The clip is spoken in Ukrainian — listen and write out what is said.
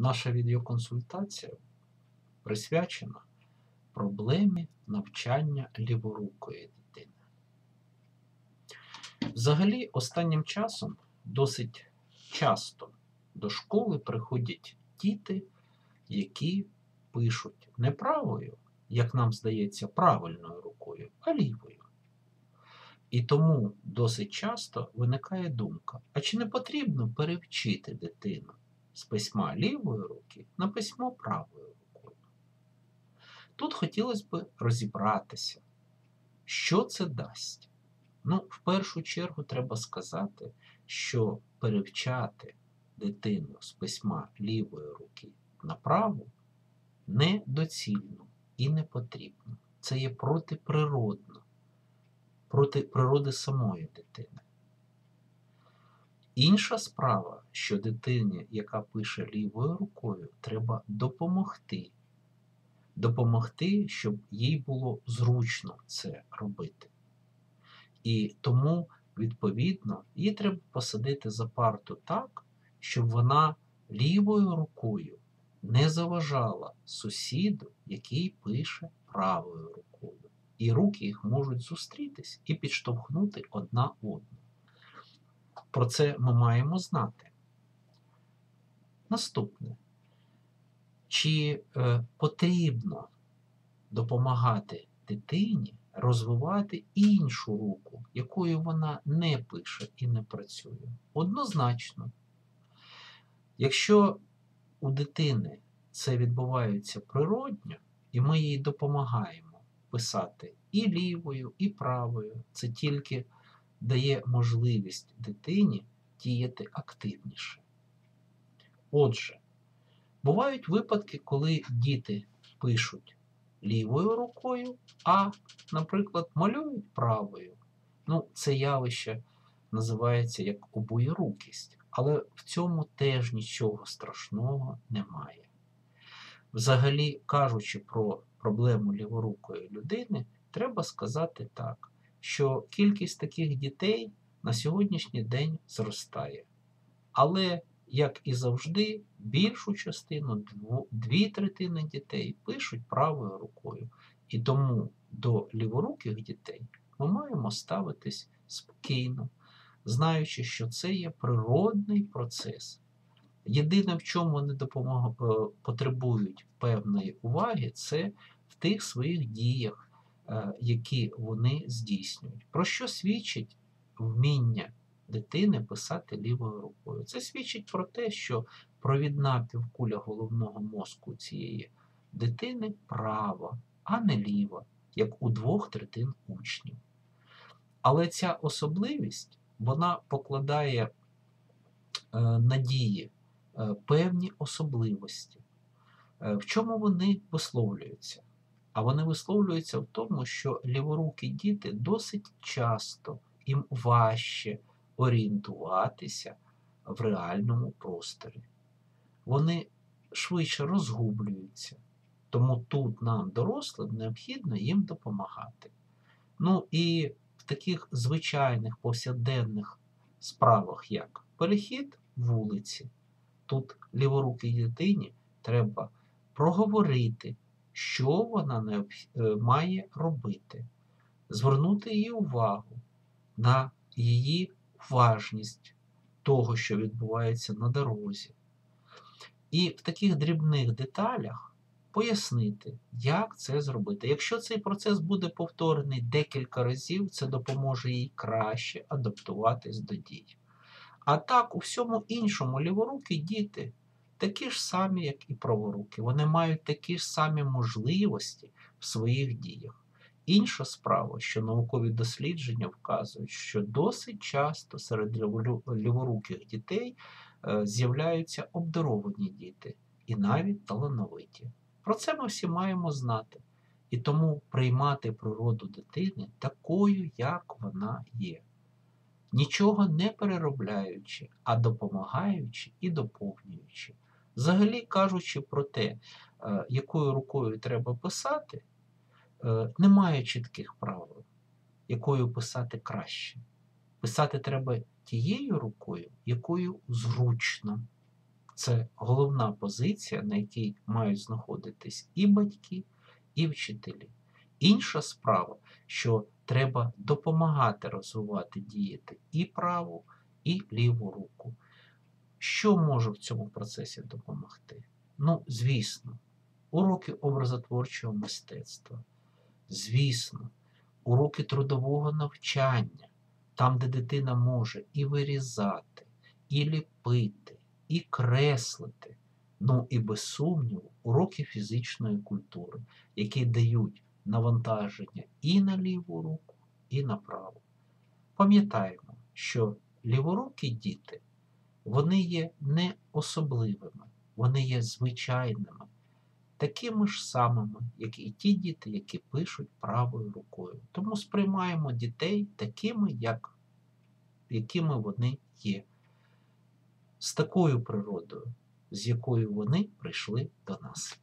Наша відеоконсультація присвячена проблемі навчання ліворукої дитини. Взагалі, останнім часом досить часто до школи приходять діти, які пишуть не правою, як нам здається, правильною рукою, а лівою. І тому досить часто виникає думка: а чи не потрібно перевчити дитину з письма лівої руки на письмо правою рукою? Тут хотілося б розібратися, що це дасть. Ну, в першу чергу треба сказати, що перевчати дитину з письма лівої руки на праву недоцільно і не потрібно. Це є протиприродно проти природи самої дитини. Інша справа, що дитині, яка пише лівою рукою, треба допомогти. Допомогти, щоб їй було зручно це робити. І тому, відповідно, їй треба посадити за парту так, щоб вона лівою рукою не заважала сусіду, який пише правою рукою і руки їх можуть зустрітись і підштовхнути одна одну. Про це ми маємо знати. Наступне. Чи е, потрібно допомагати дитині розвивати іншу руку, якою вона не пише і не працює? Однозначно. Якщо у дитини це відбувається природньо, і ми їй допомагаємо, писати і лівою, і правою. Це тільки дає можливість дитині діяти активніше. Отже, бувають випадки, коли діти пишуть лівою рукою, а, наприклад, малюють правою. Ну, це явище називається як обоєрукість, але в цьому теж нічого страшного немає. Взагалі, кажучи про проблему ліворукої людини, треба сказати так, що кількість таких дітей на сьогоднішній день зростає. Але, як і завжди, більшу частину, дві третини дітей пишуть правою рукою. І тому до ліворуких дітей ми маємо ставитись спокійно, знаючи, що це є природний процес. Єдине, в чому вони допомог... Е, потребують певної уваги, це в тих своїх діях, які вони здійснюють. Про що свідчить вміння дитини писати лівою рукою? Це свідчить про те, що провідна півкуля головного мозку цієї дитини права, а не ліва, як у двох третин учнів. Але ця особливість вона покладає е, надії Е, певні особливості. Е, в чому вони висловлюються? А вони висловлюються в тому, що ліворукі діти досить часто їм важче орієнтуватися в реальному просторі. Вони швидше розгублюються. Тому тут нам, дорослим, необхідно їм допомагати. Ну і в таких звичайних повсякденних справах, як перехід вулиці, тут ліворукій дитині треба проговорити, що вона е, має робити, звернути її увагу на її уважність того, що відбувається на дорозі. І в таких дрібних деталях пояснити, як це зробити. Якщо цей процес буде повторений декілька разів, це допоможе їй краще адаптуватись до дій. А так, у всьому іншому ліворукі діти такі ж самі, як і праворуки. Вони мають такі ж самі можливості в своїх діях. Інша справа, що наукові дослідження вказують, що досить часто серед ліворуких дітей е, з'являються обдаровані діти і навіть талановиті. Про це ми всі маємо знати. І тому приймати природу дитини такою, як вона є нічого не переробляючи, а допомагаючи і доповнюючи. Взагалі кажучи про те, е, якою рукою треба писати, е, немає чітких правил, якою писати краще. Писати треба тією рукою, якою зручно. Це головна позиція, на якій мають знаходитись і батьки, і вчителі. Інша справа, що треба допомагати розвивати діяти і праву, і ліву руку. Що може в цьому процесі допомогти? Ну, звісно, уроки образотворчого мистецтва. Звісно, уроки трудового навчання, там, де дитина може і вирізати, і ліпити, і креслити. Ну і без сумніву, уроки фізичної культури, які дають навантаження і на ліву руку, і на праву. Пам'ятаємо, що ліворукі діти, вони є не особливими, вони є звичайними, такими ж самими, як і ті діти, які пишуть правою рукою. Тому сприймаємо дітей такими, як, якими вони є, з такою природою, з якою вони прийшли до нас.